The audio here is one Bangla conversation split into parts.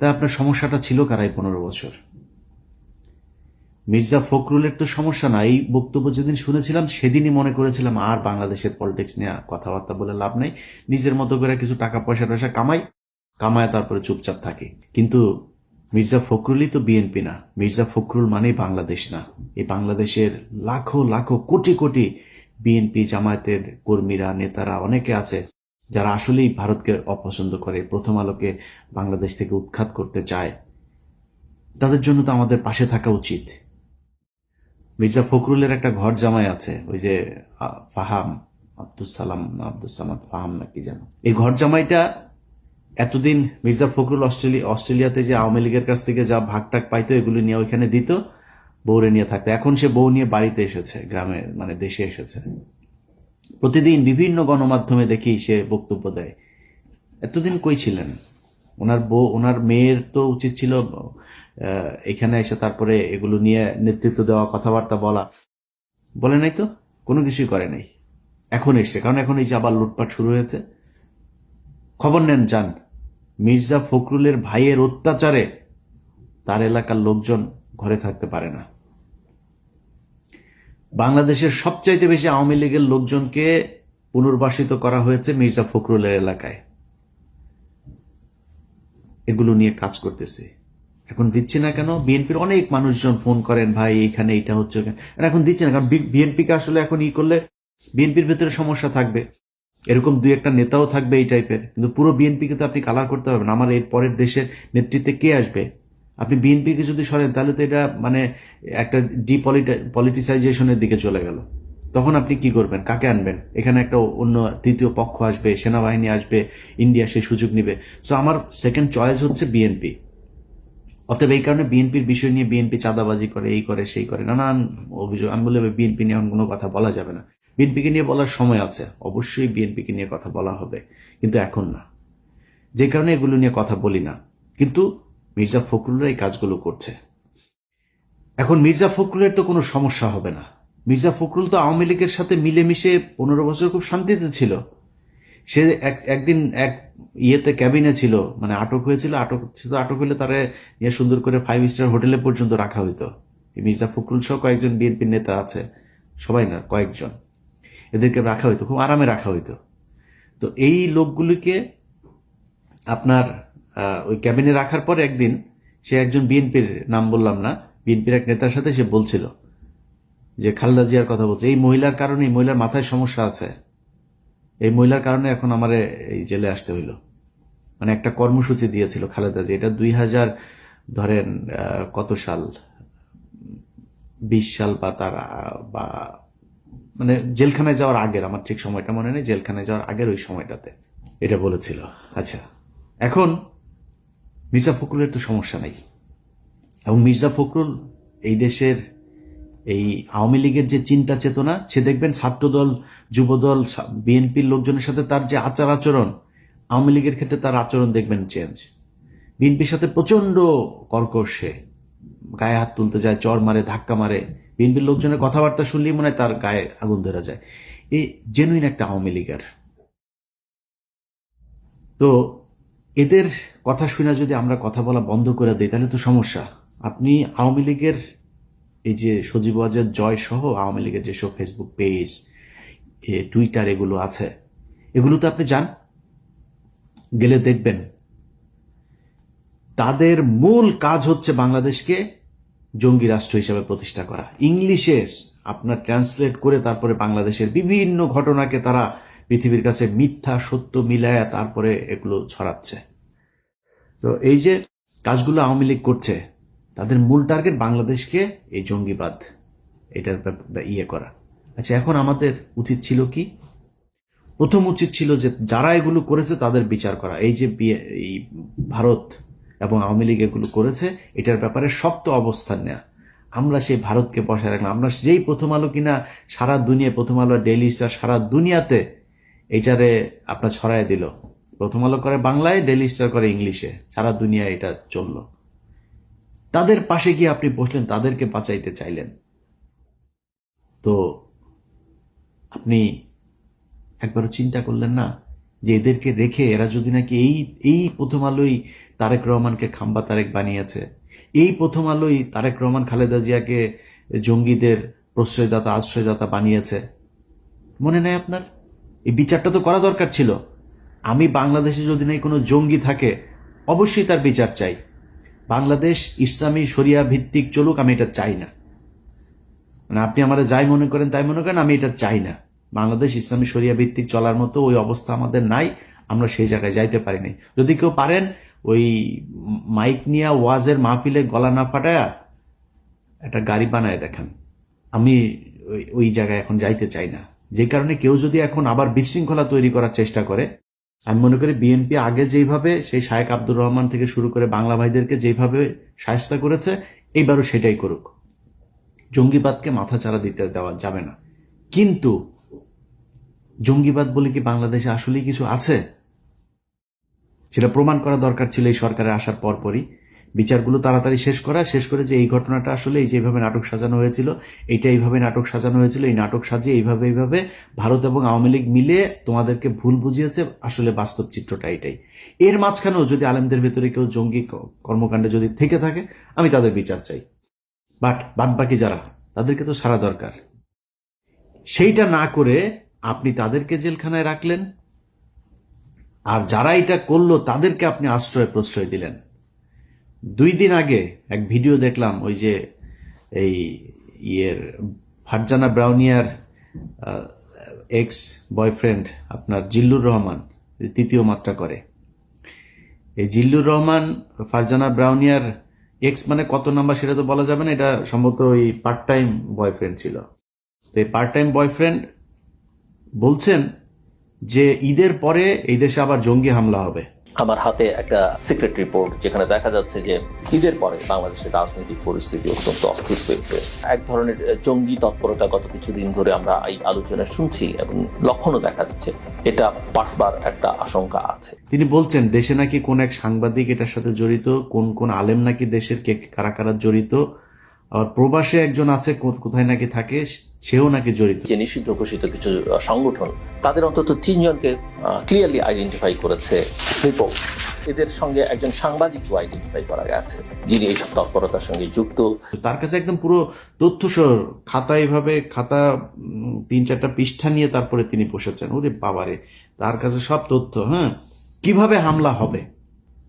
তা আপনার সমস্যাটা ছিল কারাই পনেরো বছর? মির্জা ফখরুলের তো সমস্যা না, এই বক্তব্য যেদিন শুনেছিলাম সেদিনই মনে করেছিলাম আর বাংলাদেশের পলিটিক্স নিয়ে কথাবার্তা বলে লাভ নেই। নিজের মতো করে কিছু টাকা পয়সা টয়সা কামাই, কামায় তারপরে চুপচাপ থাকে। কিন্তু মির্জা ফখরুলই তো বিএনপি না, মির্জা ফখরুল মানেই বাংলাদেশ না। এই বাংলাদেশের লাখো লাখো, কোটি কোটি বিএনপি জামায়াতের কর্মীরা, নেতারা অনেকে আছে যারা আসলেই ভারতকে অপছন্দ করে, প্রথম আলোকে বাংলাদেশ থেকে উৎখাত করতে চায়, তাদের জন্য তো আমাদের পাশে থাকা উচিত। মির্জা ফখরুলের একটা ঘর জামাই আছে, ওই যে ফাহাম আব্দুল সালাম আব্দুল সামাদ, ফাহাম নাকি যেন। এই ঘর জামাইটা এতদিন মির্জা ফখরুল অস্ট্রেলিয়া অস্ট্রেলিয়াতে যে আওয়ামী লীগের কাছ থেকে যা ভাগ টাক পাইতো, এগুলো নিয়ে ওইখানে দিত, বউরে নিয়ে থাকতো। এখন সে বউ নিয়ে বাড়িতে এসেছে, গ্রামে মানে দেশে এসেছে। প্রতিদিন বিভিন্ন গণমাধ্যমে দেখি সে বক্তব্য দেয়। এতদিন কই ছিলেন? ওনার বউ, ওনার মেয়ের তো উচিত ছিল এখানে এসে তারপরে এগুলো নিয়ে নেতৃত্ব দেওয়া, কথাবার্তা বলা। বলে নাই তো? কোনো কিছুই করে নাই। এখন এসছে, কারণ এখন এই যে আবার লুটপাট শুরু হয়েছে। খবর নেন, যান। মির্জা ফখরুলের ভাইয়ের অত্যাচারে তার এলাকার লোকজন ঘরে থাকতে পারে না। বাংলাদেশের সবচাইতে বেশি আওয়ামী লীগের লোকজনকে পুনর্বাসিত করা হয়েছে মির্জা ফখরুলের এলাকায়। এগুলো নিয়ে কাজ করতেছে। এখন দিচ্ছে না কেন? বিএনপির অনেক মানুষজন ফোন করেন, ভাই এখানে এটা হচ্ছে এখন দিচ্ছে না, কারণ বিএনপিকে আসলে এখন ই করলে বিএনপির ভেতরে সমস্যা থাকবে। এরকম দুই একটা নেতাও থাকবে এই টাইপের কিন্তু পুরো বিএনপিকে তো আপনি কালার করতে পারবেন আমার এর পরের দেশের নেতৃত্বে কে আসবে? আপনি বিএনপিকে যদি সরেন, তাহলে তো এটা মানে একটা ডিপলিটিসাইজেশনের দিকে চলে গেল। তখন আপনি কি করবেন? কাকে আনবেন? এখানে একটা অন্য তৃতীয় পক্ষ আসবে, সেনাবাহিনী আসবে, ইন্ডিয়া সেই সুযোগ নিবে। সো আমার সেকেন্ড চয়েস হচ্ছে বিএনপি। অতএব এই কারণে বিএনপির বিষয় নিয়ে বিএনপি চাঁদাবাজি করে, এই করে, সেই করে, নানান অভিযোগ। আমি বলে বিএনপি নিয়ে এখন কোনো কথা বলা যাবে না। বিএনপিকে নিয়ে বলার সময় আছে। অবশ্যই বিএনপিকে নিয়ে কথা বলা হবে। কিন্তু এখন না। যে কারণে এগুলো নিয়ে কথা বলি না। কিন্তু মির্জা ফখরুলরা এই কাজগুলো করছে। এখন মির্জা ফখরুলের তো কোনো সমস্যা হবে না। মির্জা ফখরুল তো আওয়ামী লীগের সাথে মিলেমিশে পনেরো বছর খুব শান্তিতে ছিল। সে এক, একদিন এক ইয়েতে ক্যাবিনে ছিল মানে আটক হয়েছিল, আটক শুধু আটক হলে তারা নিয়ে সুন্দর করে ফাইভ স্টার হোটেলে পর্যন্ত রাখা হইতো। মির্জা ফখরুল সহ কয়েকজন বিএনপির নেতা আছে, সবাই না, কয়েকজন। এদেরকে রাখা হইতো, খুব আরামে রাখা হইতো। তো এই লোকগুলিকে আপনার ওই ক্যাবিনে রাখার পর একদিন সে একজন বিএনপির, নাম বললাম না, বিএনপির এক নেতার সাথে সে বলছিল যে, খালেদা জিয়ার কথা বলছে, এই মহিলার কারণে, এই মহিলার মাথায় সমস্যা আছে। এই মহিলার কারণে এখন আমার এই জেলে আসতে হইল। মানে একটা কর্মসূচি দিয়েছিল খালেদা জি এটা দুই হাজার, ধরেন কত সাল? বিশ সাল বা তার বা মানে জেলখানায় যাওয়ার আগের, আমার ঠিক সময়টা মনে নেই, জেলখানায় যাওয়ার আগের ওই সময়টাতে এটা বলেছিল। আচ্ছা এখন মির্জা ফখরুলের তো সমস্যা নেই। এবং মির্জা ফখরুল এই দেশের এই আওয়ামী লীগের যে চিন্তা চেতনা, সে দেখবেন ছাত্রদল, যুবদল বিএনপির লোকজনের সাথে তার যে আচার আচরণ, আওয়ামী লীগের ক্ষেত্রে তার আচরণ দেখবেন চেঞ্জ বিএনপির সাথে প্রচণ্ড কর্কশ গায়ে হাত তুলতে যায়, চর মারে, ধাক্কা মারে। বিএনপির লোকজনের কথাবার্তা শুনলেই মনে হয় তার গায়ে আগুন ধরে যায়। এই জেনুইন একটা আওয়ামী লীগের। তো এদের কথা শুনে যদি আমরা কথা বলা বন্ধ করে দিই, তাহলে তো সমস্যা। আপনি আওয়ামী লীগের এই যে সজীব ওয়াজের জয় সহ আওয়ামী লীগের যেসব ফেসবুক পেজ টুইটার এগুলো আছে এগুলোতে আপনি যান, গেলে দেখবেন। তাদের মূল কাজ হচ্ছে বাংলাদেশকে জঙ্গি রাষ্ট্র হিসাবে প্রতিষ্ঠা করা। ইংলিশে আপনার ট্রান্সলেট করে তারপরে বাংলাদেশের বিভিন্ন ঘটনাকে তারা পৃথিবীর কাছে মিথ্যা, সত্য মিলায়া তারপরে এগুলো ছড়াচ্ছে। তো এই যে কাজগুলো আওয়ামী লীগ করছে, তাদের মূল টার্গেট বাংলাদেশকে এই জঙ্গিবাদ, এটার ইয়ে করা। আচ্ছা এখন আমাদের উচিত ছিল কি? প্রথম উচিত ছিল যে যারা এগুলো করেছে তাদের বিচার করা। এই যে এই ভারত এবং আওয়ামী লীগ এগুলো করেছে, এটার ব্যাপারে শক্ত অবস্থান নেওয়া আমরা সেই ভারতকে বসায় রাখলাম। আমরা যেই প্রথম আলো কিনা সারা দুনিয়া প্রথম আলো, ডেইলি স্টার সারা দুনিয়াতে এইটারে আপনার ছড়ায় দিল। প্রথম আলো করে বাংলায় ডেলি স্টার করে ইংলিশে। সারা দুনিয়া এটা চলল। তাদের পাশে গিয়ে আপনি বসলেন, তাদেরকে বাঁচাইতে চাইলেন। তো আপনি একবারও চিন্তা করলেন না যে এদেরকে রেখে এরা যদি নাকি এই এই প্রথম আলোই তারেক রহমানকে খাম্বা তারেক বানিয়েছে? এই প্রথম আলোই তারেক রহমান, খালেদা জিয়াকে জঙ্গিদের প্রশ্রয়দাতা, আশ্রয়দাতা বানিয়েছে? মনে নেই আপনার? এই বিচারটা তো করা দরকার ছিল। আমি বাংলাদেশে যদি নাই কোনো জঙ্গি থাকে, অবশ্যই তার বিচার চাই। বাংলাদেশ ইসলামী শরিয়া ভিত্তিক চলুক, আমি এটা চাই না। মানে আপনি আমাদের যাই মনে করেন, তাই মনে করেন, আমি এটা চাই না। বাংলাদেশ ইসলামী শরিয়া ভিত্তিক চলার মতো ওই অবস্থা আমাদের নাই, আমরা সেই জায়গায় যাইতে পারি নাই। যদি কেউ পারেন, ওই মাইক নিয়ে ওয়াজের মাহফিলে গলা না ফাটায়া একটা গাড়ি বানায় দেখেন। আমি ওই জায়গায় এখন যাইতে চাই না। যে কারণে কেউ যদি এখন আবার বিশৃঙ্খলা তৈরি করার চেষ্টা করে, আমি মনে করি বিএনপি আগে যেইভাবে সেই শায়েক আব্দুর রহমান থেকে শুরু করে বাংলা ভাইদেরকে যেভাবে সাহায্য করেছে, এইবারও সেটাই করুক। জঙ্গিবাদকে মাথাচাড়া দিতে দেওয়া যাবে না। কিন্তু জঙ্গিবাদ বলে কি বাংলাদেশে আসলেই কিছু আছে? সেটা প্রমাণ করা দরকার ছিল এই সরকারের আসার পরপরই। বিচারগুলো তাড়াতাড়ি শেষ করা, শেষ করে যে এই ঘটনাটা আসলে এই যেভাবে নাটক সাজানো হয়েছিল এটা এইভাবে নাটক সাজানো হয়েছিল, এই নাটক সাজিয়ে এইভাবে এইভাবে ভারত এবং আওয়ামী লীগ মিলে তোমাদেরকে ভুল বুঝিয়েছে, আসলে বাস্তব চিত্রটা এটাই। এর মাঝখানেও যদি আলেমদের ভেতরে কেউ জঙ্গি কর্মকাণ্ডে যদি থেকে থাকে, আমি তাদের বিচার চাই। বাট বাদ বাকি যারা, তাদেরকে তো সারা দরকার। সেইটা না করে আপনি তাদেরকে জেলখানায় রাখলেন, আর যারা এটা করল, তাদেরকে আপনি আশ্রয় প্রশ্রয় দিলেন। দুই দিন আগে এক ভিডিও দেখলাম, ওই যে এই ইয়ের ফারজানা ব্রাউনিয়ার এক্স বয়ফ্রেন্ড আপনার জিল্লুর রহমান তৃতীয় মাত্রা করে। এই জিল্লুর রহমান, ফারজানা ব্রাউনিয়ার এক্স মানে কত নাম্বার সেটা তো বলা যাবে না, এটা সম্ভবত ওই পার্ট টাইম বয়ফ্রেন্ড ছিল। তো এই পার্ট টাইম বয়ফ্রেন্ড বলছেন যে ঈদের পরে এই দেশে আবার জঙ্গি হামলা হবে। আমার হাতে একটা সিক্রেট রিপোর্ট যেখানে দেখা যাচ্ছে যে ঈদের পরে বাংলাদেশের রাজনৈতিক পরিস্থিতি অত্যন্ত অস্থির হয়েছে। এক ধরনের জঙ্গি তৎপরতা গত কিছুদিন ধরে আমরা এই আলোচনা শুনছি এবং লক্ষণও দেখা যাচ্ছে, এটা পাঠবার একটা আশঙ্কা আছে। তিনি বলছেন, দেশে নাকি কোন এক সাংবাদিক এটার সাথে জড়িত, কোন কোন আলেম নাকি দেশের কে কারা কারা জড়িত আবার প্রবাসে একজন আছে কোথায় নাকি থাকে সেও নাকি জড়িত। যে নিষিদ্ধ ঘোষিত কিছু সংগঠন তাদের অন্তত তিনজনকে ক্লিয়ারলি আইডেন্টিফাই করেছে রিপোর্ট এদের সঙ্গে একজন সাংবাদিকও আইডেন্টিফাই করা গেছে যিনি এইসব তৎপরতার সঙ্গে যুক্ত। তার কাছে একদম পুরো তথ্য সহ খাতা এইভাবে খাতা তিন চারটা পৃষ্ঠা নিয়ে তারপরে তিনি বসেছেন। ওরে বাবারে তার কাছে সব তথ্য হ্যাঁ? কীভাবে হামলা হবে?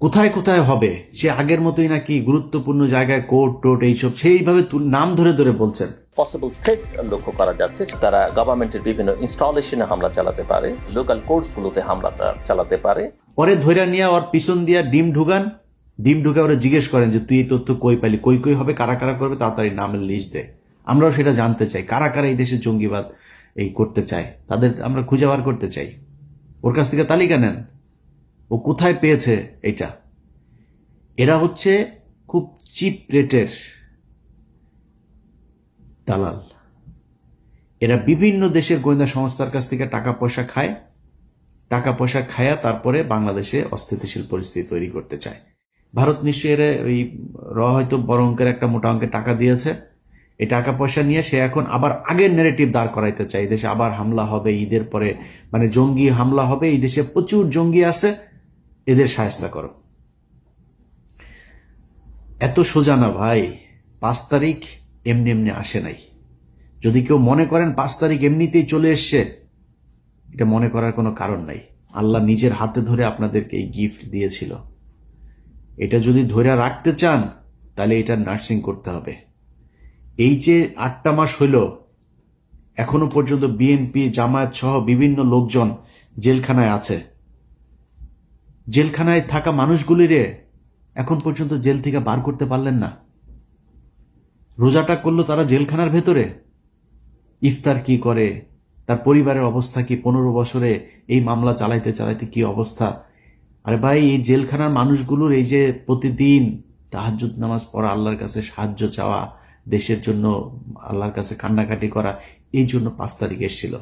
কোথায় কোথায় হবে? সে আগের মতোই নাকি গুরুত্বপূর্ণ জায়গায় কোর্ট টোট এইসব সেইভাবে নাম ধরে ধরে বলছেন। পসিবল থ্রেট লক্ষ্য করা যাচ্ছে। তারা গভর্নমেন্টের বিভিন্ন ইনস্টলেশনে হামলা চালাতে পারে। লোকাল কোর্টসগুলোতে হামলা চালাতে পারে। পরে ধৈর্য নিয়ে ওর পিছন দিয়া ডিম ঢুকান। ডিম ঢুকে ওরা জিজ্ঞেস করেন যে তুই এই তথ্য কই পাইলি? কই কই হবে? কারা কারা করবে? তাড়াতাড়ি নামের লিস্ট দে। আমরাও সেটা জানতে চাই। কারা কারা এই দেশে জঙ্গিবাদ এই করতে চায়? তাদের আমরা খুঁজে বার করতে চাই। ওর কাছ থেকে তালিকা নেন। ও কোথায় পেয়েছে এটা এরা হচ্ছে খুব চিপ রেটের দালাল। এরা বিভিন্ন দেশের গোয়েন্দা সংস্থার কাছ থেকে টাকা পয়সা খায়। টাকা পয়সা খায়া তারপরে বাংলাদেশে অস্থিতিশীল পরিস্থিতি তৈরি করতে চায়। ভারত নিশ্চয়ই এর ওই র হয়তো বড় অঙ্কের একটা মোটা অঙ্কের টাকা দিয়েছে। এই টাকা পয়সা নিয়ে সে এখন আবার আগের নেগেটিভ দাঁড় করাইতে চায়। এই দেশে আবার হামলা হবে, ঈদের পরে মানে জঙ্গি হামলা হবে। এই দেশে প্রচুর জঙ্গি আছে। এদের সাহায্য করো। এত সোজা না ভাই, পাঁচ তারিখ এমনি এমনি আসে নাই। যদি কেউ মনে করেন পাঁচ তারিখ এমনিতেই চলে এসছে, এটা মনে করার কোনো কারণ নাই। আল্লাহ নিজের হাতে ধরে আপনাদেরকে এই গিফট দিয়েছিল। এটা যদি ধরে রাখতে চান, তাহলে এটা নার্সিং করতে হবে। এই যে আটটা মাস হইল, এখনও পর্যন্ত বিএনপি জামায়াত সহ বিভিন্ন লোকজন জেলখানায় আছে। জেলখানায় থাকা মানুষগুলিরে এখন পর্যন্ত জেল থেকে বার করতে পারলেন না। রোজাটা করল তারা জেলখানার ভেতরে। ইফতার কি করে? তার পরিবারের অবস্থা কি? পনেরো বছরে এই মামলা চালাইতে চালাইতে কি অবস্থা? আরে ভাই, এই জেলখানার মানুষগুলোর এই যে প্রতিদিন তাহাজ্জুদ নামাজ পড়া, আল্লাহর কাছে সাহায্য চাওয়া, দেশের জন্য আল্লাহর কাছে কান্নাকাটি করা, এই জন্য পাঁচ তারিখ এসেছিল।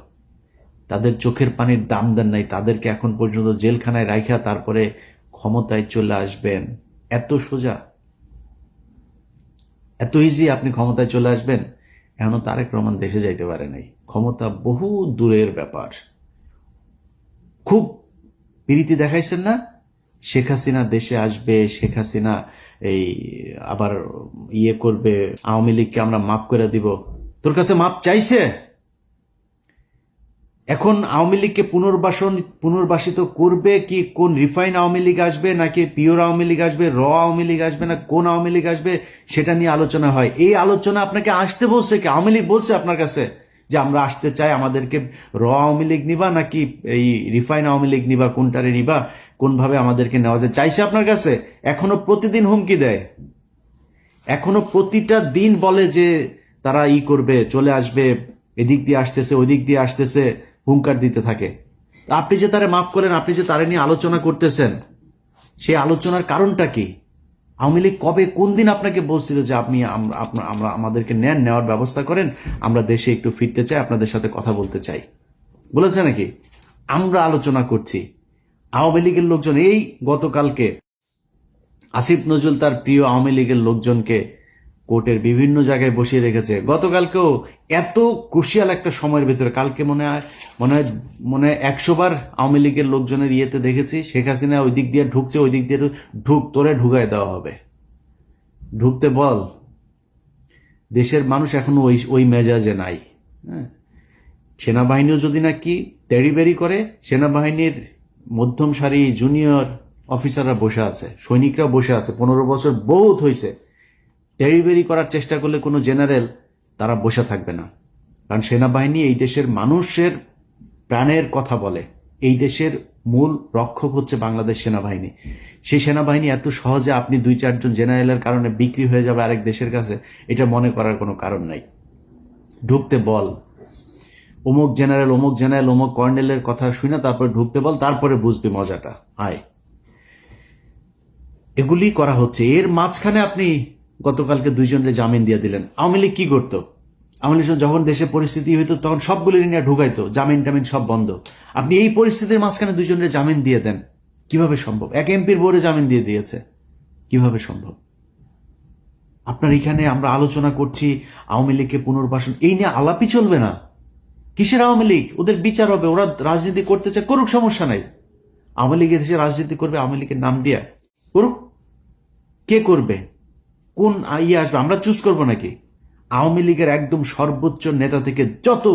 তাদের চোখের পানির দাম দেন নাই, তাদেরকে এখন পর্যন্ত জেলখানায় রাখা তারপরে ক্ষমতায় চলে আসবেন। এত সোজা? এত ইজি আপনি ক্ষমতায় চলে আসবেন? এখনও তারেক রহমান দেশে যাইতে পারে নাই। ক্ষমতা বহু দূরের ব্যাপার। খুব প্রীতি দেখাইছেন না? শেখ হাসিনা দেশে আসবে, শেখ হাসিনা এই আবার ইয়ে করবে, আওয়ামী লীগকে আমরা মাফ করে দিব। তোর কাছে মাপ চাইছে? এখন আওয়ামী লীগকে পুনর্বাসন, পুনর্বাসিত করবে কি কোন রিফাইন আওয়ামী লীগ আসবে নাকি পিওর আওয়ামী লীগ আসবে, র আওয়ামী লীগ আসবে না, কোন আওয়ামী লীগ আসবে, সেটা নিয়ে আলোচনা হয়। এই আলোচনা আপনাকে আসতে বলছে কি? আওয়ামী লীগ বলছে আপনার কাছে যে আমরা আসতে চাই, আমাদেরকে র আওয়ামী লীগ নিবা নাকি এই রিফাইন আওয়ামী লীগ নিবা, কোনটারে নিবা, কোনভাবে আমাদেরকে নেওয়া যায়? চাইছে আপনার কাছে? এখনও প্রতিদিন হুমকি দেয়। এখনও প্রতিটা দিন বলে যে তারা ই করবে, চলে আসবে, এদিক দিয়ে আসতেছে, ওদিক দিয়ে আসতেছে। হুঙ্কার দিতে থাকে। আপনি যে তারে মাফ করেন, আপনি যে তারে নিয়ে আলোচনা করতেছেন সেই আলোচনার কারণটা কি? আওয়ামী লীগ কবে কোন দিন আপনাকে বলছিল যে আপনি আমরা আমাদেরকে নেন, নেওয়ার ব্যবস্থা করেন, আমরা দেশে একটু ফিরতে চাই, আপনাদের সাথে কথা বলতে চাই। বলেছে নাকি? আমরা আলোচনা করছি। আওয়ামী লীগের লোকজন, এই গতকালকে আসিফ নজরুল তার প্রিয় আওয়ামী লীগের লোকজনকে কোর্টের বিভিন্ন জায়গায় বসিয়ে রেখেছে। গতকালকেও এত ক্রুশিয়াল একটা সময়ের ভিতরে, কালকে মনে হয় মনে হয় মনে হয় একশো বার আওয়ামী লীগের লোকজনের ইয়েতে দেখেছি, শেখ হাসিনা ওই দিক দিয়ে ঢুকছে, ওই দিক দিয়ে ঢুক, তোরে ঢুকায় দেওয়া হবে। ঢুকতে বল, দেশের মানুষ এখন ওই ওই মেজাজে নাই। হ্যাঁ? সেনাবাহিনীও যদি নাকি তেড়িবেড়ি করে, সেনাবাহিনীর মধ্যম সারি জুনিয়র অফিসাররা বসে আছে, সৈনিকরা বসে আছে, পনেরো বছর বহুত হয়েছে তেড়িবেড়ি করার চেষ্টা করলে কোনো জেনারেল তারা বসে থাকবে না। কারণ সেনাবাহিনী এই দেশের মানুষের প্রাণের কথা বলে। এই দেশের মূল রক্ষক হচ্ছে বাংলাদেশ সেনাবাহিনী। সেই সেনাবাহিনী এত সহজে আপনি দুই চারজন জেনারেলের কারণে বিক্রি হয়ে যাবে আরেক দেশের কাছে, এটা মনে করার কোনো কারণ নাই। ঢুকতে বল। অমুক জেনারেল অমুক জেনারেল, অমুক কর্নেলের কথা শুনে তারপরে ঢুকতে বল, তারপরে বুঝবি মজাটা। আয়। এগুলি করা হচ্ছে। এর মাঝখানে আপনি গতকালকে দুইজনের জামিন দিয়ে দিলেন। আওয়ামী লীগ কি করতো? আওয়ামী লীগ যখন দেশে পরিস্থিতি হইতো, তখন সবগুলি নিয়ে ঢুকাইতো, জামিন টামিন সব বন্ধ। আপনি এই পরিস্থিতির মাঝখানে দুইজনের জামিন দিয়ে দেন, কীভাবে সম্ভব? এক এমপির বোর্ডে জামিন দিয়ে দিয়েছে, কীভাবে সম্ভব? আপনার এখানে আমরা আলোচনা করছি আওয়ামী লীগকে পুনর্বাসন, এই নিয়ে আলাপই চলবে না। কিসের আওয়ামী লীগ? ওদের বিচার হবে, ওরা রাজনীতি করতে চায়, করুক, সমস্যা নাই। আওয়ামী লীগ দেশে রাজনীতি করবে, আওয়ামী লীগের নাম দিয়ে করুক। কে করবে? কোন ইয়ে আসবে, আমরা চুজ করব নাকি? আওয়ামী লীগের একদম সর্বোচ্চ নেতা থেকে যত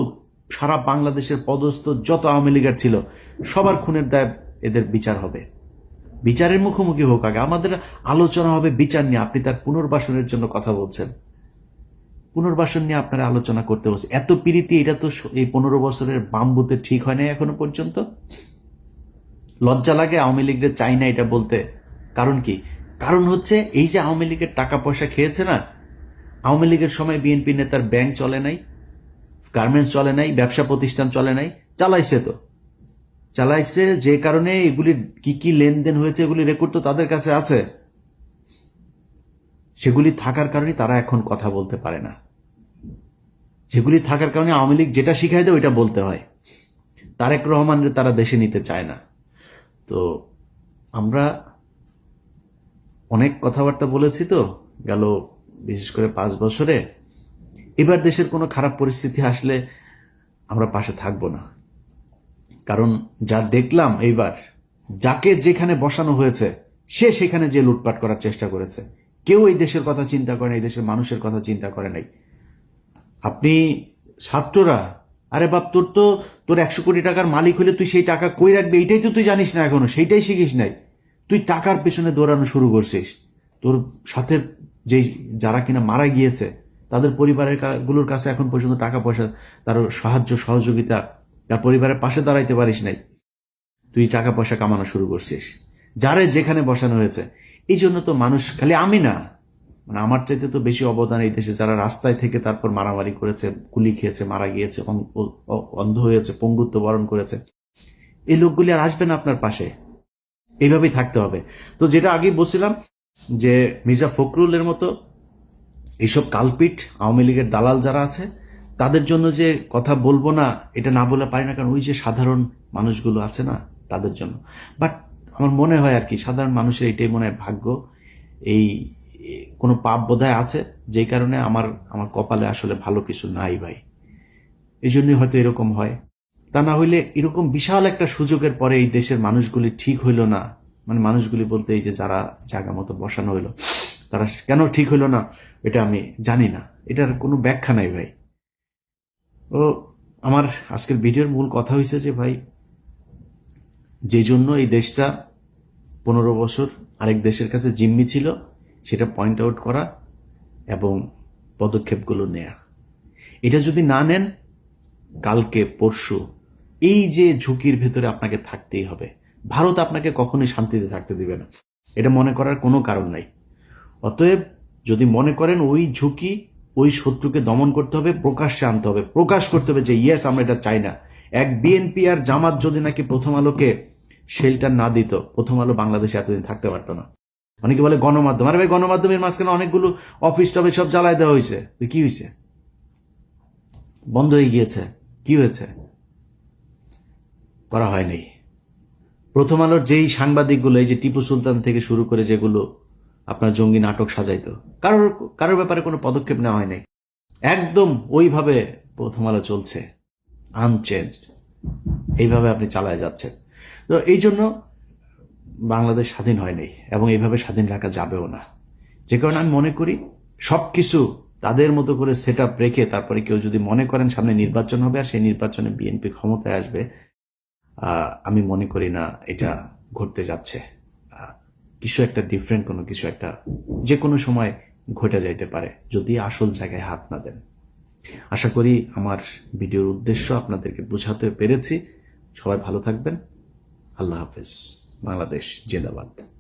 সারা বাংলাদেশের পদস্থ, যত আওয়ামী লীগের ছিল, সবার খুনের দায় এদের বিচার হবে। বিচারের মুখোমুখি হোক আগে। আমাদের আলোচনা হবে বিচার নিয়ে। আপনি তার পুনর্বাসনের জন্য কথা বলছেন। পুনর্বাসন নিয়ে আপনারা আলোচনা করতে বলছে এত পিরিতি, এটা তো এই পনেরো বছরের বাম্বুতে ঠিক হয় না এখনও পর্যন্ত? লজ্জা লাগে আওয়ামী লীগের চাই না এটা বলতে। কারণ কি? কারণ হচ্ছে, এই যে আওয়ামী লীগের টাকা পয়সা খেয়েছে না, আওয়ামী লীগের সময় বিএনপি নেতার ব্যাংক চলে নাই, গার্মেন্টস চলে নাই, ব্যবসা প্রতিষ্ঠান চলে নাই, চালাইছে তো। চালাইছে যে কারণে এগুলির কি কি লেনদেন হয়েছে, এগুলি রেকর্ড তো তাদের কাছে আছে। সেগুলি থাকার কারণে তারা এখন কথা বলতে পারে না। সেগুলি থাকার কারণে আওয়ামী লীগ যেটা শিখাই দেয়, ওইটা বলতে হয়। তারেক রহমানের তারা দেশে নিতে চায় না। তো আমরা অনেক কথাবার্তা বলেছি তো, গেল বিশেষ করে পাঁচ বছরে। এবার দেশের কোনো খারাপ পরিস্থিতি আসলে আমরা পাশে থাকব না। কারণ যা দেখলাম এইবার, যাকে যেখানে বসানো হয়েছে, সে সেখানে যে লুটপাট করার চেষ্টা করেছে। কেউ এই দেশের কথা চিন্তা করে না এই দেশের মানুষের কথা চিন্তা করে নাই। আপনি ছাত্ররা, আরে বাপ, তোর তো, তোর একশো কোটি টাকার মালিক হলে তুই সেই টাকা কই রাখবি? এইটাই তো তুই জানিস না এখনও, সেইটাই শিখিস নাই। তুই টাকার পেছনে দৌড়ানো শুরু করছিস। তোর সাথে যে যারা কিনা মারা গিয়েছে, তাদের পরিবারেরগুলোর কাছে এখন পর্যন্ত টাকা পয়সা, তার সাহায্য, সহযোগিতা, তার পরিবারের পাশে দাঁড়াইতে পারিস নাই। তুই টাকা পয়সা কামানো শুরু করছিস। যারে যেখানে বসানো হয়েছে, এই জন্য তো মানুষ খালি আমি না। মানে আমার চাইতে তো বেশি অবদান এই দেশে, যারা রাস্তায় থেকে তারপর মারামারি করেছে, গুলি খেয়েছে, মারা গিয়েছে অন্ধ হয়েছে, পঙ্গুত্ব বরণ করেছে, এই লোকগুলি আর আসবে না আপনার পাশে। এইভাবেই থাকতে হবে। তো যেটা আগেই বলছিলাম যে মির্জা ফখরুলের মতো এইসব কালপিট আওয়ামী লীগের দালাল যারা আছে, তাদের জন্য যে কথা বলব না, এটা না বলে পারি না, কারণ ওই যে সাধারণ মানুষগুলো আছে না, তাদের জন্য। বাট আমার মনে হয় আর কি, সাধারণ মানুষের এটাই মনে হয় ভাগ্য। এই কোনো পাপ বোধহয় আছে, যেই কারণে আমার আমার কপালে আসলে ভালো কিছু নাই ভাই। এই জন্যই হয়তো এরকম হয়। তা না হইলে এরকম বিশাল একটা সুযোগের পরে এই দেশের মানুষগুলি ঠিক হইল না। মানে মানুষগুলি বলতে এই যে যারা জায়গা মতো বসানো হইল, তারা কেন ঠিক হইল না, এটা আমি জানি না। এটার কোনো ব্যাখ্যা নাই ভাই। ও আমার আজকের ভিডিওর মূল কথা হয়েছে যে ভাই, যে জন্য এই দেশটা পনেরো বছর আরেক দেশের কাছে জিম্মি ছিল, সেটা পয়েন্ট আউট করা এবং পদক্ষেপগুলো নেয়া। এটা যদি না নেন, কালকে, পরশু এই যে ঝুঁকির ভেতরে আপনাকে থাকতেই হবে, ভারত আপনাকে কখনোই শান্তিতে থাকতে দিবে না। এটা মনে করার কোনো কারণ নাই। অতএব যদি মনে করেন ওই ঝুঁকি, ওই শত্রুকে দমন করতে হবে, প্রকাশ্যে আনতে হবে, প্রকাশ করতে হবে যে, ইয়েস, আমরা এটা চাই না। এক বিএনপি আর জামাত যদি নাকি প্রথম আলোকে শেল্টার না দিত, প্রথম আলো বাংলাদেশে এতদিন থাকতে পারতো না। অনেকে বলে গণমাধ্যম, আরে ভাই, গণমাধ্যমের মাঝখানে অনেকগুলো অফিস টফিস সব জ্বালায় দেওয়া হয়েছে। কি হয়েছে? বন্ধ হয়ে গিয়েছে। কি হয়েছে? করা হয়নি। প্রথম আলোর যেই সাংবাদিকগুলো, এই যে টিপু সুলতান থেকে শুরু করে যেগুলো আপনার জঙ্গি নাটক সাজাইতো, কারোর কারোর ব্যাপারে কোনো পদক্ষেপ নেওয়া হয়নি। একদম ওইভাবে প্রথম আলো চলছে আনচেঞ্জড এইভাবে আপনি চালায় যাচ্ছেন। তো এই জন্য বাংলাদেশ স্বাধীন হয়নি এবং এইভাবে স্বাধীন রাখা যাবেও না। যে কারণে আমি মনে করি সব কিছু তাদের মতো করে সেট আপ রেখে তারপরে কেউ যদি মনে করেন সামনে নির্বাচন হবে আর সেই নির্বাচনে বিএনপি ক্ষমতায় আসবে আমি মনে করি না এটা ঘটতে যাচ্ছে। কিছু একটা ডিফারেন্ট কোনো কিছু একটা যে কোনো সময় ঘটে যাইতে পারে, যদি আসল জায়গায় হাত না দেন। আশা করি আমার ভিডিওর উদ্দেশ্য আপনাদেরকে বোঝাতে পেরেছি। সবাই ভালো থাকবেন। আল্লাহ হাফেজ। বাংলাদেশ জিন্দাবাদ।